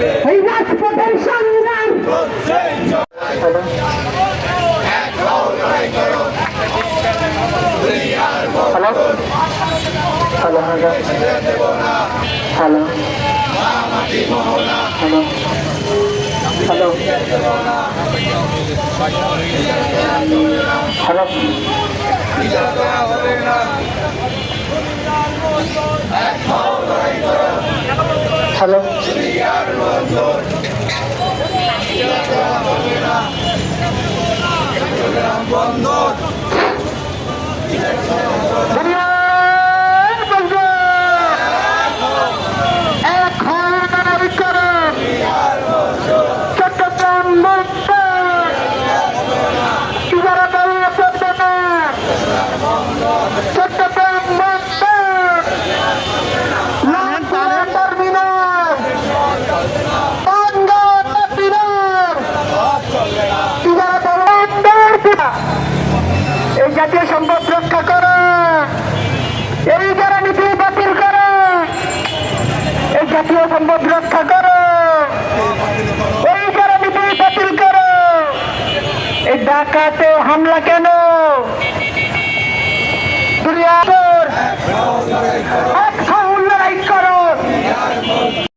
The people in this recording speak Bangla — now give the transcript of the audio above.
এই রাজপথের সংগ্রাম hello hello. Hello. Hello. Hello. Hello. Hello. দুনিয়ার দেওয়া এই জাতীয় সম্পদ রক্ষা করো। এই যারা নীতি বাতিল করো, এই জাতীয় সম্পদ রক্ষা করো। এই যারা নীতি বাতিল করো, এই ডাকাতে হামলা কেন? করো।